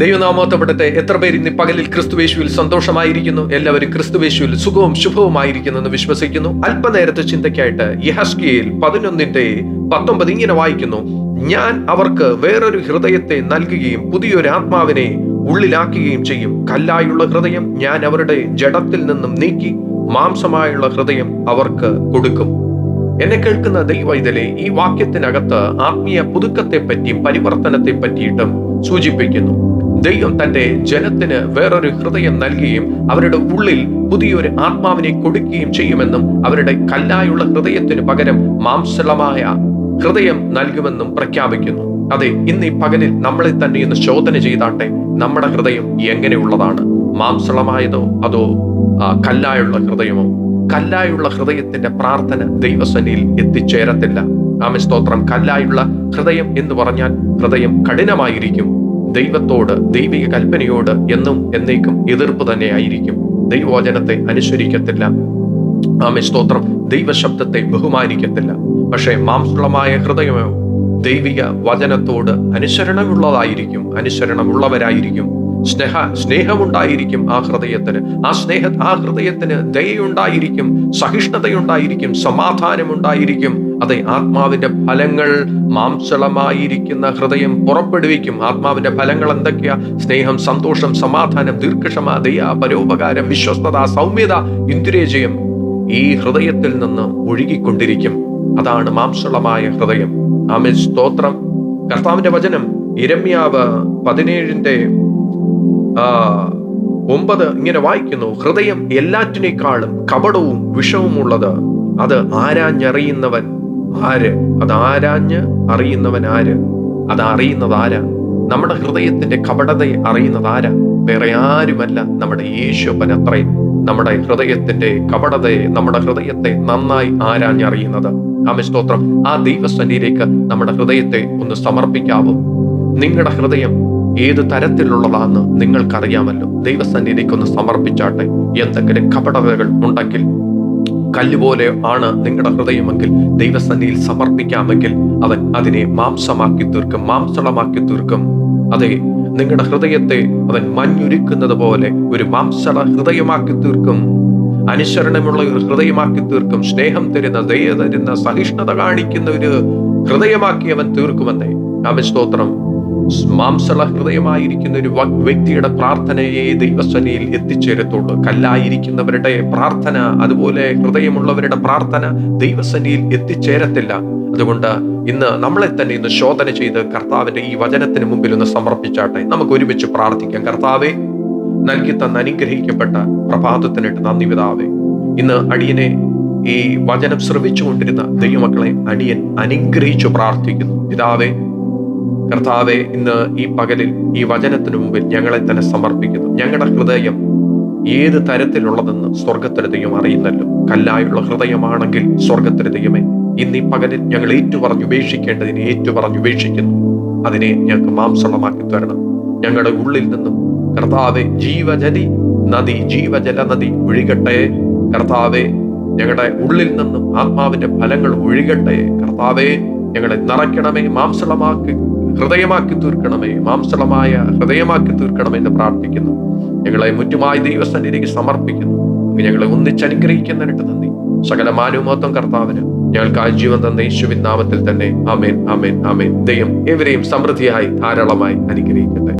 ദൈവനാമോത്തപ്പെടട്ടെ. എത്ര പേര് ഇന്ന് പകലിൽ ക്രിസ്തുവേശുവിൽ സന്തോഷമായിരിക്കുന്നു? എല്ലാവരും ക്രിസ്തുവേശുവിൽ സുഖവും ശുഭവുമായിരിക്കുന്നു എന്ന് വിശ്വസിക്കുന്നു. അല്പനേരത്തെ ചിന്തയ്ക്കായിട്ട് യഹസ്കിയിൽ പതിനൊന്നിന്റെ പത്തൊമ്പത് ഇങ്ങനെ വായിക്കുന്നു. ഞാൻ അവർക്ക് വേറൊരു ഹൃദയത്തെ നൽകുകയും പുതിയൊരു ആത്മാവിനെ ഉള്ളിലാക്കുകയും ചെയ്യും. കല്ലായുള്ള ഹൃദയം ഞാൻ അവരുടെ ജഡത്തിൽ നിന്നും നീക്കി മാംസമായുള്ള ഹൃദയം അവർക്ക് കൊടുക്കും. എന്നെ കേൾക്കുന്ന ദൈവൈതലെ ഈ വാക്യത്തിനകത്ത് ആത്മീയ പുതുക്കത്തെ പറ്റിയും പരിവർത്തനത്തെ പറ്റിയിട്ടും സൂചിപ്പിക്കുന്നു. ദൈവം തന്റെ ജനത്തിന് വേറൊരു ഹൃദയം നൽകുകയും അവരുടെ ഉള്ളിൽ പുതിയൊരു ആത്മാവിനെ കൊടുക്കുകയും ചെയ്യുമെന്നും അവരുടെ കല്ലായുള്ള ഹൃദയത്തിന് പകരം മാംസളമായ ഹൃദയം നൽകുമെന്നും പ്രഖ്യാപിക്കുന്നു. അതെ ഇന്ന് ഈ പകലിൽ നമ്മളെ തന്നെ ഇന്ന് ശോധന ചെയ്താട്ടെ? നമ്മുടെ ഹൃദയം എങ്ങനെയുള്ളതാണ്? മാംസളമായതോ അതോ കല്ലായുള്ള ഹൃദയമോ? കല്ലായുള്ള ഹൃദയത്തിന്റെ പ്രാർത്ഥന ദൈവസനിയിൽ എത്തിച്ചേരത്തില്ല. ആമേ സ്തോത്രം. കല്ലായുള്ള ഹൃദയം എന്ന് പറഞ്ഞാൽ ഹൃദയം കഠിനമായിരിക്കും. ദൈവത്തോട് ദൈവിക കൽപ്പനയോട് എന്നും എന്നേക്കും എതിർപ്പ് തന്നെയായിരിക്കും. ദൈവവചനത്തെ അനുസരിക്കത്തില്ല. ആമേ സ്തോത്രം. ദൈവശബ്ദത്തെ ബഹുമാനിക്കത്തില്ല. പക്ഷേ മാംസളമായ ഹൃദയമോ ദൈവിക വചനത്തോട് അനുസരണമുള്ളതായിരിക്കും. അനുസരണമുള്ളവരായിരിക്കും. സ്നേഹ സ്നേഹമുണ്ടായിരിക്കും ആ ഹൃദയത്തിന്. ആ സ്നേഹ ആ ഹൃദയത്തിന് ദയുണ്ടായിരിക്കും സഹിഷ്ണുതയുണ്ടായിരിക്കും സമാധാനമുണ്ടായിരിക്കും. അതെ ആത്മാവിന്റെ ഫലങ്ങൾ മാംസളമായിരിക്കുന്ന ഹൃദയം പുറപ്പെടുവിക്കും. ആത്മാവിന്റെ ഫലങ്ങൾ എന്തൊക്കെയാ? സ്നേഹം സന്തോഷം സമാധാനം ദീർഘക്ഷമ ദയ പരോപകാരം വിശ്വസ്തത സൗമ്യത ഇന്ദ്രിയജയം ഈ ഹൃദയത്തിൽ നിന്ന് ഒഴുകിക്കൊണ്ടിരിക്കും. അതാണ് മാംസളമായ ഹൃദയം. ആമേ സ്തോത്രം. കർത്താവിന്റെ വചനം ഇരമ്യാവ് പതിനേഴിന്റെ ഒമ്പത് ഇങ്ങനെ വായിക്കുന്നു. ഹൃദയം എല്ലാറ്റിനേക്കാളും കപടവും വിഷവുമുള്ളത് അത് ആരാഞ്ഞറിയുന്നവൻ ആര്? അത് ആരാഞ്ഞ് അറിയുന്നവൻ ആര്? അത് അറിയുന്നത് ആരാ? നമ്മുടെ ഹൃദയത്തിന്റെ കപടതയെ അറിയുന്നത് ആരാ? വേറെ ആരുമല്ല നമ്മുടെ യേശുപ്പൻ അത്രയും നമ്മുടെ ഹൃദയത്തിന്റെ കപടതയെ നമ്മുടെ ഹൃദയത്തെ നന്നായി ആരാഞ്ഞറിയുന്നത്. ആമി സ്തോത്രം. ആ ദൈവസന്നിധിയിലേക്ക് നമ്മുടെ ഹൃദയത്തെ ഒന്ന് സമർപ്പിക്കാവും. നിങ്ങളുടെ ഹൃദയം ഏത് തരത്തിലുള്ളതാണെന്ന് നിങ്ങൾക്കറിയാമല്ലോ. ദൈവസന്നിധിക്ക് ഒന്ന് സമർപ്പിച്ചാട്ടെ. എന്തെങ്കിലും കപടതകൾ ഉണ്ടെങ്കിൽ കല്ലുപോലെ ആണ് നിങ്ങളുടെ ഹൃദയമെങ്കിൽ ദൈവസന്നിധിയിൽ സമർപ്പിക്കാമെങ്കിൽ അവൻ അതിനെ മാംസമാക്കി തീർക്കും മാംസളമാക്കി തീർക്കും. അതെ നിങ്ങളുടെ ഹൃദയത്തെ അവൻ മഞ്ഞുരുക്കുന്നത് പോലെ ഒരു മാംസള ഹൃദയമാക്കി തീർക്കും. അനുസരണമുള്ള ഒരു ഹൃദയമാക്കി തീർക്കും. സ്നേഹം തരുന്ന ദയ തരുന്ന സഹിഷ്ണുത കാണിക്കുന്ന ഒരു ഹൃദയമാക്കി അവൻ തീർക്കുമെന്നേ. അവൻ സ്തോത്രം മാംസള ഹൃദയമായിരിക്കുന്ന ഒരു വ്യക്തിയുടെ പ്രാർത്ഥനയെ ദൈവസ്വനിയിൽ എത്തിച്ചേരത്തുള്ളൂ. കല്ലായിരിക്കുന്നവരുടെ പ്രാർത്ഥന അതുപോലെ ഹൃദയമുള്ളവരുടെ പ്രാർത്ഥന ദൈവസനിയിൽ എത്തിച്ചേരത്തില്ല. അതുകൊണ്ട് ഇന്ന് നമ്മളെ തന്നെ ഇന്ന് ശോധന ചെയ്ത് കർത്താവിന്റെ ഈ വചനത്തിന് മുമ്പിൽ ഒന്ന് സമർപ്പിച്ചാട്ടെ. നമുക്ക് ഒരുമിച്ച് പ്രാർത്ഥിക്കാം. കർത്താവെ നൽകി തന്ന അനുഗ്രഹിക്കപ്പെട്ട പ്രഭാതത്തിനിട്ട് നന്ദി വിതാവേ ഇന്ന് അടിയനെ ഈ വചനം ശ്രവിച്ചുകൊണ്ടിരുന്ന ദൈവമക്കളെ അടിയൻ അനുഗ്രഹിച്ചു പ്രാർത്ഥിക്കുന്നു. പിതാവേ കർത്താവെ ഇന്ന് ഈ പകലിൽ ഈ വചനത്തിന് മുമ്പിൽ ഞങ്ങളെ തന്നെ സമർപ്പിക്കുന്നു. ഞങ്ങളുടെ ഹൃദയം ഏത് തരത്തിലുള്ളതെന്ന് സ്വർഗത്തിലെ ദൈവം അറിയുന്നല്ലോ. കല്ലായുള്ള ഹൃദയമാണെങ്കിൽ സ്വർഗത്തിലെ ദൈവമേ ഇന്ന് ഈ പകലിൽ ഞങ്ങൾ ഏറ്റുപറഞ്ഞ് ഉപേക്ഷിക്കേണ്ടതിനെ ഏറ്റുപറഞ്ഞ് ഉപേക്ഷിക്കുന്നു. അതിനെ ഞങ്ങൾക്ക് മാംസളമാക്കി തരണം. ഞങ്ങളുടെ ഉള്ളിൽ നിന്നും കർത്താവെ ജീവജലി നദി ജീവജല നദി ഒഴുകട്ടെ. കർത്താവെ ഞങ്ങളുടെ ഉള്ളിൽ നിന്നും ആത്മാവിന്റെ ഫലങ്ങൾ ഒഴുകട്ടെ. കർത്താവെ ഞങ്ങളെ നിറയ്ക്കണമേ മാംസളമാക്കി. ഹൃദയമാക്കി തീർക്കണമേ. മാംസളമായ ഹൃദയമാക്കി തീർക്കണമേ എന്ന് പ്രാർത്ഥിക്കുന്നു. ഞങ്ങളെ മുറ്റുമായി ദൈവസന്നിധിക്ക് സമർപ്പിക്കുന്നു. ഞങ്ങളെ ഒന്നിച്ച് അനുഗ്രഹിക്കുന്നതിനിട്ട് നന്ദി. സകല മാനുമോത്വം കർത്താവിന് ഞങ്ങൾക്ക് ആ ജീവൻ തന്ന യേശുവിൻ നാമത്തിൽ തന്നെ അമേൻ അമേൻ അമേൻ ദൈവം എവരെയും സമൃദ്ധിയായി ധാരാളമായി അനുഗ്രഹിക്കട്ടെ.